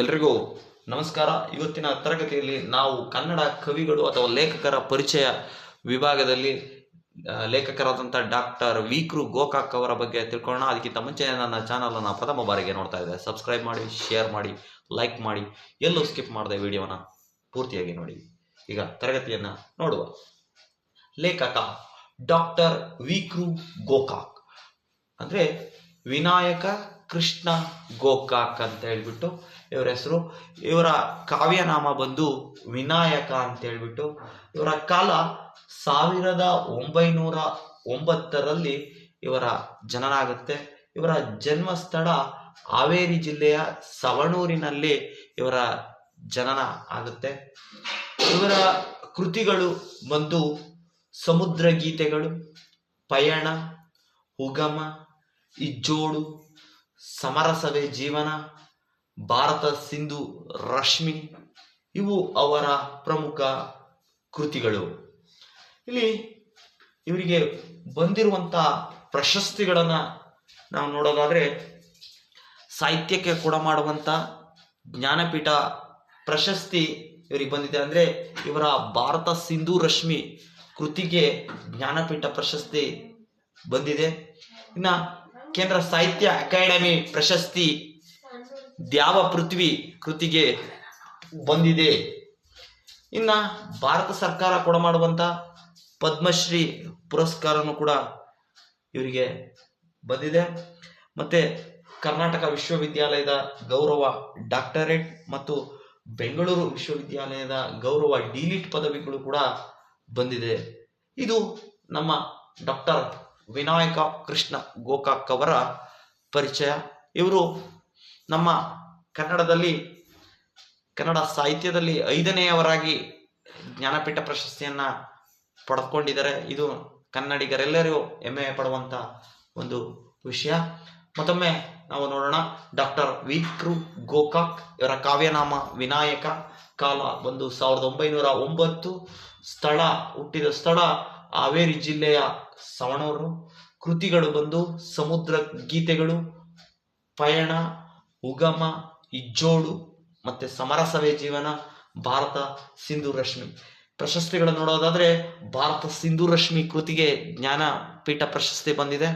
ಎಲ್ರಿಗೂ ನಮಸ್ಕಾರ. ಇವತ್ತಿನ ತರಗತಿಯಲ್ಲಿ ನಾವು ಕನ್ನಡ ಕವಿಗಳು ಅಥವಾ ಲೇಖಕರ ಪರಿಚಯ ವಿಭಾಗದಲ್ಲಿ ಲೇಖಕರಾದಂಥ ಡಾಕ್ಟರ್ ವಿಕ್ರು ಗೋಕಾಕ್ ಅವರ ಬಗ್ಗೆ ತಿಳ್ಕೊಳ್ಳೋಣ. ಅದಕ್ಕಿಂತ ಮುಂಚೆ ನನ್ನ ಚಾನಲನ್ನು ಪ್ರಥಮ ಬಾರಿಗೆ ನೋಡ್ತಾ ಇದ್ದೆ ಸಬ್ಸ್ಕ್ರೈಬ್ ಮಾಡಿ ಶೇರ್ ಮಾಡಿ ಲೈಕ್ ಮಾಡಿ. ಎಲ್ಲೂ ಸ್ಕಿಪ್ ಮಾಡಿದೆ ವಿಡಿಯೋನ ಪೂರ್ತಿಯಾಗಿ ನೋಡಿ. ಈಗ ತರಗತಿಯನ್ನ ನೋಡುವ. ಲೇಖಕ ಡಾಕ್ಟರ್ ವಿಕ್ರು ಗೋಕಾಕ್. ಅಂದ್ರೆ ವಿನಾಯಕ ಕೃಷ್ಣ ಗೋಕಾಕ್ ಅಂತ ಹೇಳ್ಬಿಟ್ಟು ಇವರ ಹೆಸರು. ಇವರ ಕಾವ್ಯನಾಮ ಬಂದು ವಿನಾಯಕ ಅಂತ ಹೇಳ್ಬಿಟ್ಟು ಇವರ ಕಾಲ ಸಾವಿರದ ಒಂಬೈನೂರ ಒಂಬತ್ತರಲ್ಲಿ ಇವರ ಜನನ ಆಗುತ್ತೆ ಇವರ ಜನ್ಮಸ್ಥಳ ಹಾವೇರಿ ಜಿಲ್ಲೆಯ ಸವಣೂರಿನಲ್ಲಿ ಇವರ ಜನನ ಆಗುತ್ತೆ. ಇವರ ಕೃತಿಗಳು ಬಂದು ಸಮುದ್ರ ಗೀತೆಗಳು ಪಯಣ, ಉಗಮ, ಇಜ್ಜೋಡು ಸಮರಸವೇ ಜೀವನ, ಭಾರತ ಸಿಂಧು ರಶ್ಮಿ, ಇವು ಅವರ ಪ್ರಮುಖ ಕೃತಿಗಳು. ಇಲ್ಲಿ ಇವರಿಗೆ ಬಂದಿರುವಂತ ಪ್ರಶಸ್ತಿಗಳನ್ನ ನಾವು ನೋಡೋದಾದ್ರೆ ಸಾಹಿತ್ಯಕ್ಕೆ ಕೂಡ ಮಾಡುವಂತ ಜ್ಞಾನಪೀಠ ಪ್ರಶಸ್ತಿ ಇವರಿಗೆ ಬಂದಿದೆ. ಅಂದ್ರೆ ಇವರ ಭಾರತ ಸಿಂಧು ರಶ್ಮಿ ಕೃತಿಗೆ ಜ್ಞಾನಪೀಠ ಪ್ರಶಸ್ತಿ ಬಂದಿದೆ. ಇನ್ನ ಕೇಂದ್ರ ಸಾಹಿತ್ಯ ಅಕಾಡೆಮಿ ಪ್ರಶಸ್ತಿ ದ್ಯಾವ ಪೃಥ್ವಿ ಕೃತಿಗೆ ಬಂದಿದೆ. ಇನ್ನ ಭಾರತ ಸರ್ಕಾರ ಕೂಡ ಮಾಡುವಂತ ಪದ್ಮಶ್ರೀ ಪುರಸ್ಕಾರನು ಕೂಡ ಇವರಿಗೆ ಬಂದಿದೆ. ಮತ್ತೆ ಕರ್ನಾಟಕ ವಿಶ್ವವಿದ್ಯಾಲಯದ ಗೌರವ ಡಾಕ್ಟರೇಟ್ ಮತ್ತು ಬೆಂಗಳೂರು ವಿಶ್ವವಿದ್ಯಾಲಯದ ಗೌರವ ಡಿಲಿಟ್ ಪದವಿಗಳು ಕೂಡ ಬಂದಿದೆ. ಇದು ನಮ್ಮ ಡಾಕ್ಟರ್ ವಿನಾಯಕ, ಕೃಷ್ಣ, ಗೋಕಾಕ್ ಅವರ ಪರಿಚಯ. ಇವರು ನಮ್ಮ ಕನ್ನಡದಲ್ಲಿ, ಕನ್ನಡ ಸಾಹಿತ್ಯದಲ್ಲಿ ಐದನೆಯವರಾಗಿ ಜ್ಞಾನಪೀಠ ಪ್ರಶಸ್ತಿಯನ್ನ ಪಡೆದುಕೊಂಡಿದ್ದಾರೆ ಇದು ಕನ್ನಡಿಗರೆಲ್ಲರಿಗೂ ಹೆಮ್ಮೆ ಪಡುವಂತ ಒಂದು ವಿಷಯ. ಮತ್ತೊಮ್ಮೆ ನಾವು ನೋಡೋಣ, ಡಾಕ್ಟರ್ ವಿಕ್ರು ಗೋಕಾಕ್ ಇವರ ಕಾವ್ಯನಾಮ ವಿನಾಯಕ. ಕಾಲ ಒಂದು ಸಾವಿರದ ಒಂಬೈನೂರ ಒಂಬತ್ತು. ಸ್ಥಳ, ಹುಟ್ಟಿದ ಸ್ಥಳ ಹಾವೇರಿ ಜಿಲ್ಲೆಯ ಸವಣೂರು ಕೃತಿಗಳು ಬಂದು ಸಮುದ್ರ ಗೀತೆಗಳು, ಪಯಣ, ಉಗಮ, ಇಜ್ಜೋಡು ಮತ್ತೆ ಸಮರಸವೇ ಜೀವನ, ಭಾರತ ಸಿಂಧು ರಶ್ಮಿ. ಪ್ರಶಸ್ತಿಗಳನ್ನು ನೋಡೋದಾದ್ರೆ ಭಾರತ ಸಿಂಧು ರಶ್ಮಿ ಕೃತಿಗೆ ಜ್ಞಾನ ಪೀಠ ಪ್ರಶಸ್ತಿ ಬಂದಿದೆ.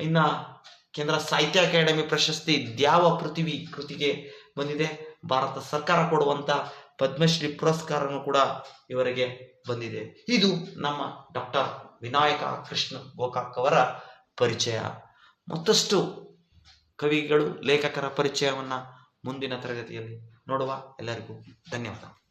ಇನ್ನ ಕೇಂದ್ರ ಸಾಹಿತ್ಯ ಅಕಾಡೆಮಿ ಪ್ರಶಸ್ತಿ ದ್ಯಾವ ಪೃಥ್ವಿ ಕೃತಿಗೆ ಬಂದಿದೆ. ಭಾರತ ಸರ್ಕಾರ ಕೊಡುವಂತ ಪದ್ಮಶ್ರೀ ಪುರಸ್ಕಾರನು ಕೂಡ ಇವರಿಗೆ ಬಂದಿದೆ. ಇದು ನಮ್ಮ ಡಾಕ್ಟರ್ ವಿನಾಯಕ ಕೃಷ್ಣ ಗೋಕಾಕ್ ಅವರ ಪರಿಚಯ. ಮತ್ತಷ್ಟು ಕವಿಗಳು, ಲೇಖಕರ ಪರಿಚಯವನ್ನು ಮುಂದಿನ ತರಗತಿಯಲ್ಲಿ ನೋಡುವ ಎಲ್ಲರಿಗೂ ಧನ್ಯವಾದ.